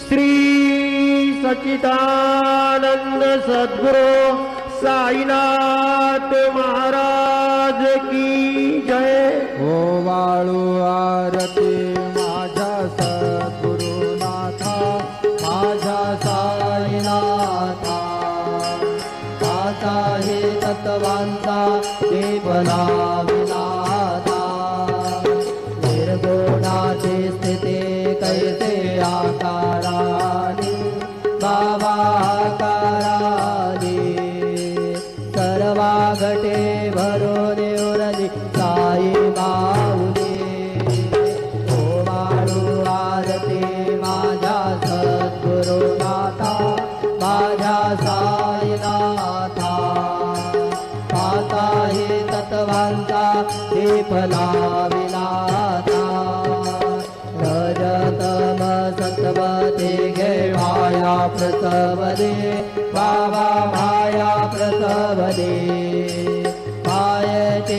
श्री सचिदानंद सद्गुरु साईनाथ महाराज की जय। हो वाळू आरती माझ्या सद्गुरुनाथा माझा साईनाथा. आता हे तत्वांचा देवना माया प्रसवदे बाबा माया प्रसवदे पायते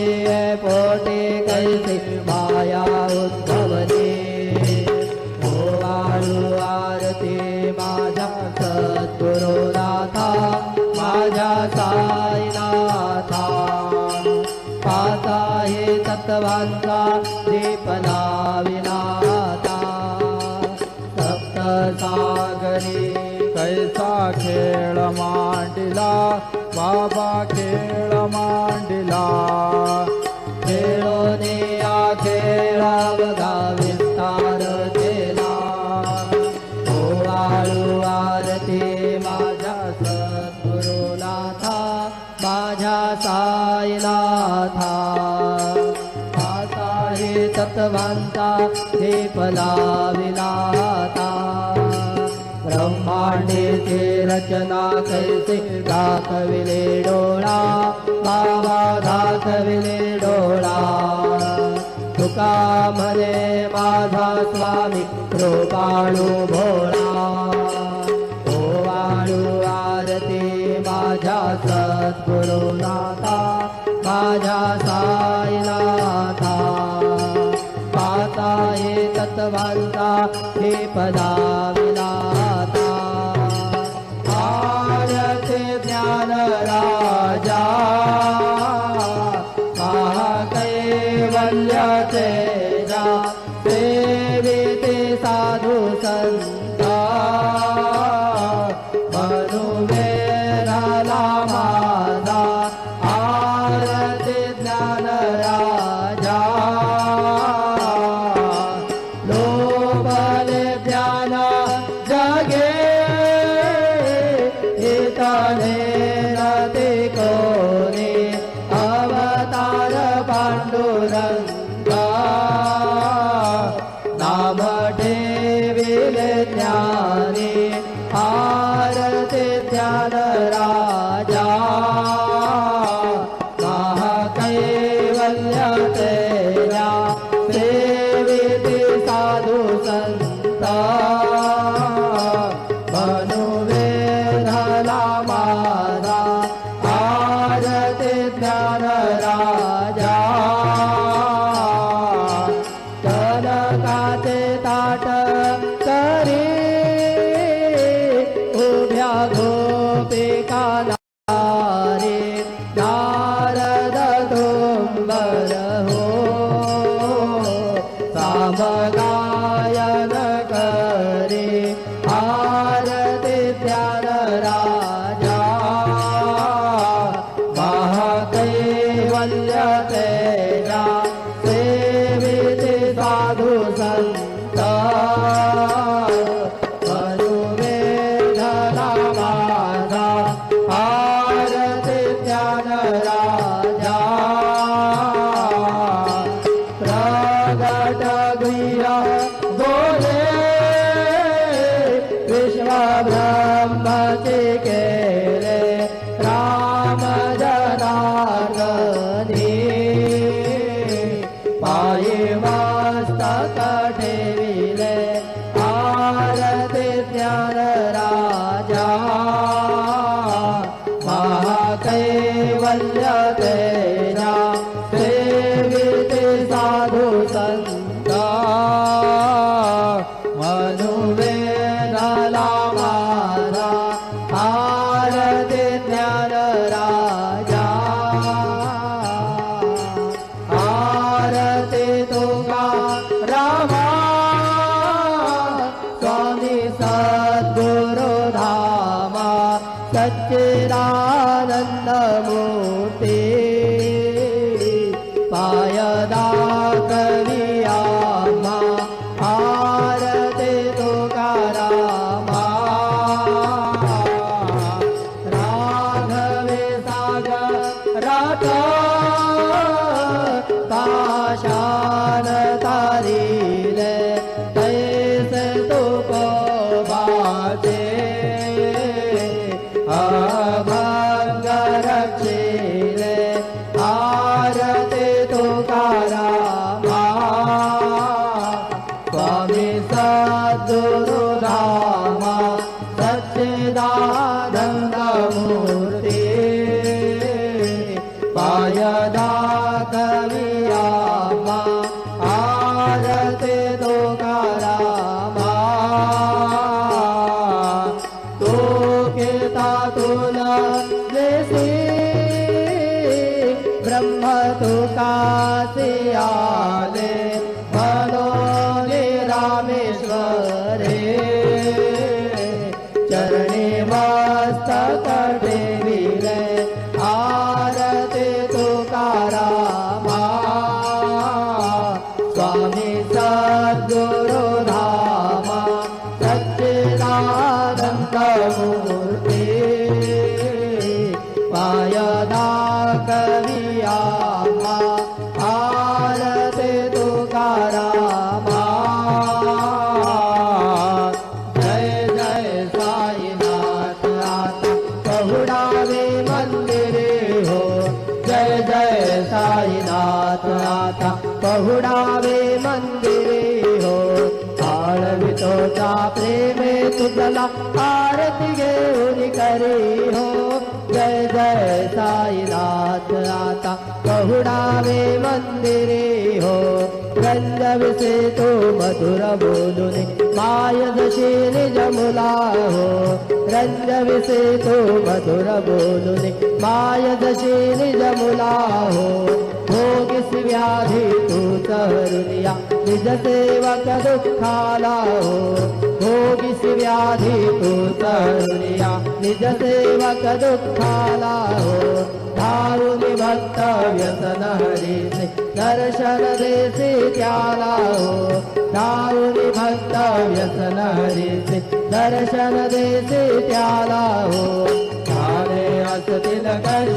पोटे कल्पे भाया उत्तवरे वार्ते मा जातु मा जाताय पाता हे सप्तवा कैसा खेळ मांडिला बाबा खेळ मांडिला। खेळोने या खेळा बघा विस्तार केला। ओ वाळू आरती माझ्या सद्गुरुनाथा माझ्या साईनाथा। आता हे तत्वांचा हे फला विनाता ते रचना कैसे दाखविले डोळा बाबा दाखविले डोळा. तुका म्हणे माझा स्वामी कृपाळू भोळा. ओ आरती माझ्या सद्गुरुनाथा माझ्या साईनाथा. पाता हे तत्वांचा हे पदा हितने yeah. भारत सागरात मंदिरे हो। जय जय साईनाथ आता पहुडावे मंदिरे आळवितोचा प्रेमे तुझला आरती घेऊन करी हो। जय जय साईनाथ आता पहुडावे मंदिरे हो। रंग विसे तो मधुर बोलुने। माय जशी निज मुला हो। रंग विसे तो मधुर बोलुने। माय मुला हो किस व्याधी तू चहरुनिया निज सेवक दुःखाला हो।, हो भोगिस व्याधी तू तरुणिया निज सेवक दुःखाला हो। धारुनी भक्त व्यसन हरीसे दर्शन देसी त्याला हो। दारुणी भक्त व्यसन हरीसे दर्शन देसी त्याला हो। धारे असतील कष्टातेच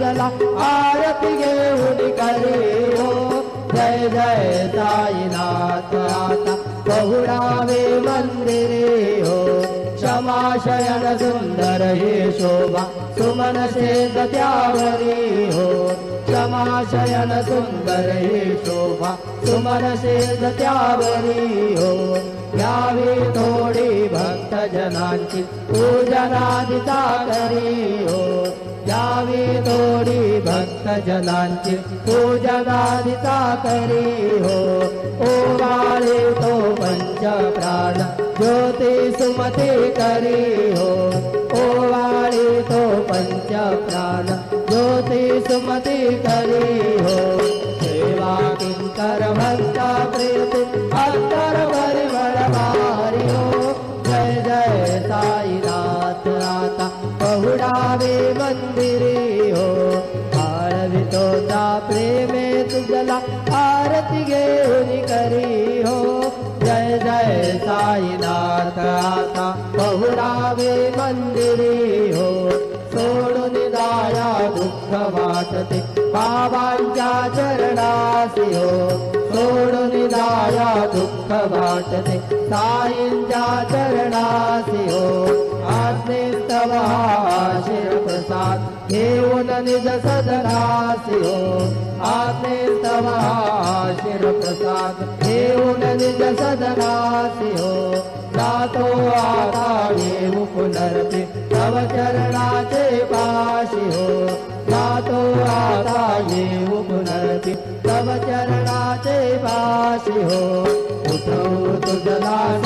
आरति हुडिकरे जय जय दानाथ बहुरा मे मन्दिरे क्षमाशयन सुन्दर हे शोभा सुमन से दत्या क्षमाशयन सुंदर हे शोभा सुमन शेत त्यावरी हो यावी थोडी भक्त जनांची पूजनादिता करी हो यावी थोडी भक्त जनांची पूजनादिता करी हो ओवाळे तो पंच प्राण ज्योती सुमती करी हो ओवाळी तो पंच प्राण ज्योती सुमती करी हो. सेवा किंकर भक्त प्रीती अंतर परिमळ भारी हो. जय जय साईनाथ आता पहुडावे मंदिरी हो. आळवितोचा प्रेमे तुझला आरती घेऊन करी हो. जय साईनाथ आता बहुरावे मंदिरी हो. सोडून दाया दुःख वाटते बाबांच्या चरणासी हो. सोडून दाया दुःख वाटते साईंच्या चरणासी हो. आज्ञेस्तव शिर घेऊन निज सदनासी हो. आज्ञेस्तव शिर घेऊन निज सदनासी हो. जातो आता येऊ पुनर्पी तव चरणाचे पाशी हो. जातो आता येऊ पुनर्पी तव चरणाचे पाशी हो. उठवू तुझला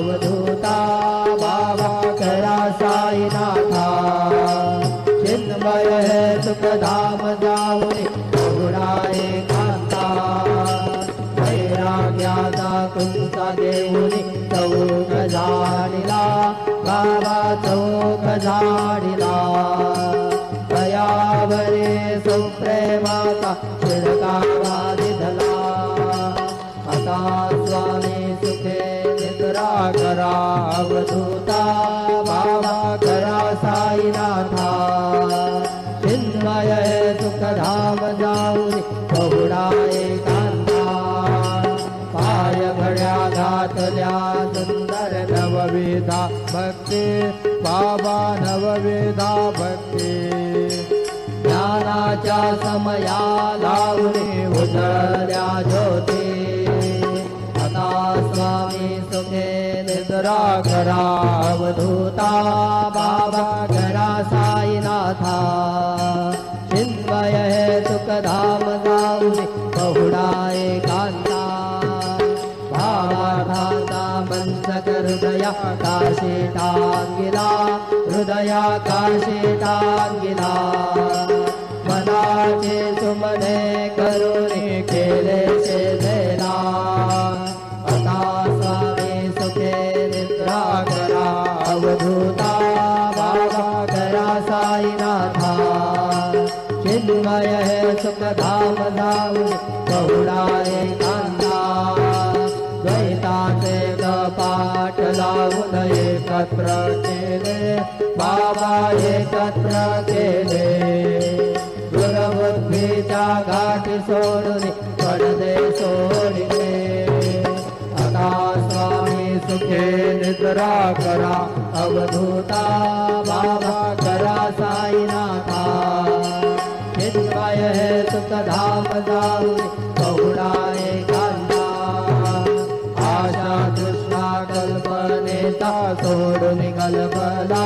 अवधूता बाबा करा साईनाथा. चिन्मय है सुखधाम करा अवधूता बाबा करा साईनाथा. चिन्मय सुखधाम जाऊन बहुडाये कांता पाय घड्या घातल्या सुंदर नववेदा भक्ती बाबा नववेदा भक्ती. ज्ञानाच्या समया लावणे उजळल्या ज्योती. आता स्वामी राता बाबा साईनाथा चिन्मय हिम्पय सुखधाम बहुडाय कान्ता। बाबा धाता मन्त्र हृदया काशिता मनाचे सुमने करुणे खेले मना सुमने धाम सुखधाम जाऊन कांदा. कांता द्वैताचे पाठ लावून एकत्र केले. बाबा एकत्र केले. दुर्बुद्धीच्या गाठी सोडून पडदे सोडले. आता स्वामी सुखे निद्रा करा अवधूता. बाबा करा साईनाथा. चिन्मय हे सुखधाम जाऊ बहुडाये कांदा आशा तृष्णा कल्पनेचा सोडून कल्पना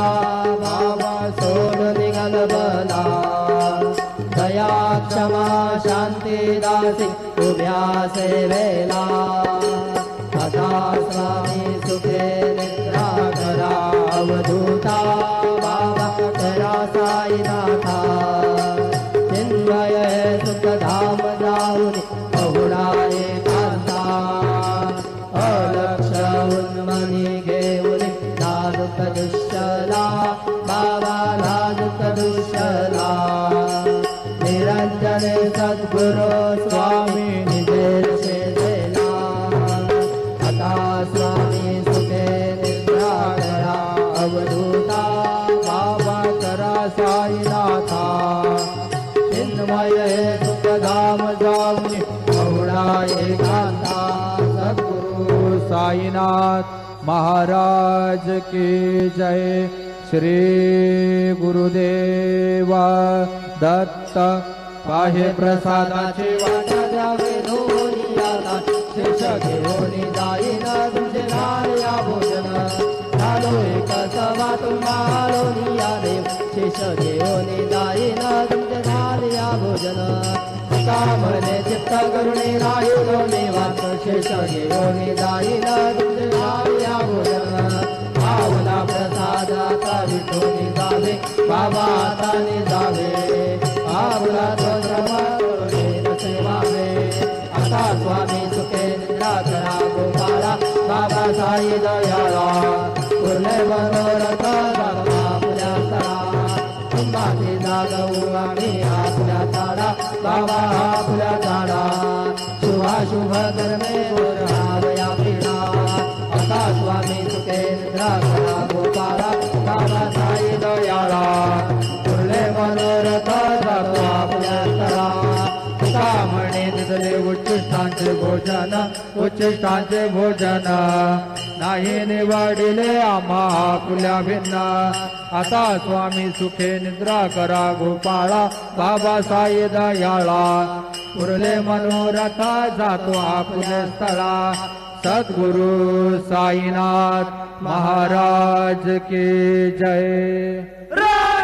बाबा सोडून कल्पना दया क्षमा शांती दासी उभ्या सेवेला कथा स्वामी महाराज की जय श्री गुरुदेवा दत्त पाहे प्रसादाची वाटा द्यावे शेष घेऊन जाईन तुझे भोजन झालो एक सवा तुम्हाला देव. शेष घेऊन जाईन भोजन कामने चित्त करुणे राहिलो निवास शेष घेऊन जाईन तुझे प्रसादाचा विठोनी जावे बाबा आता जावे पावला तो श्रम सेवावे आता स्वामी सुखे निद्रा गोपाला बाबा साई दयाला पूर्ण मनोरथ जागवा आपल्या सरा जागवू आपल्या झाडा बाबा आपल्या झाडा शुभा शुभ कर्मे तुले मनोरथा मनोरथ आपल्या सरा का म्हणे नाही उच्चिष्टांचे भोजन उच्चिष्टांचे भोजन. नाही निवडिले आम्हा आपल्या भिन्न. आता स्वामी सुखे निद्रा करा गोपाळा बाबा साई दयाळा उरले मनोरथा जातो आपले स्थळा सद्गुरु साईनाथ महाराज की जय. श्री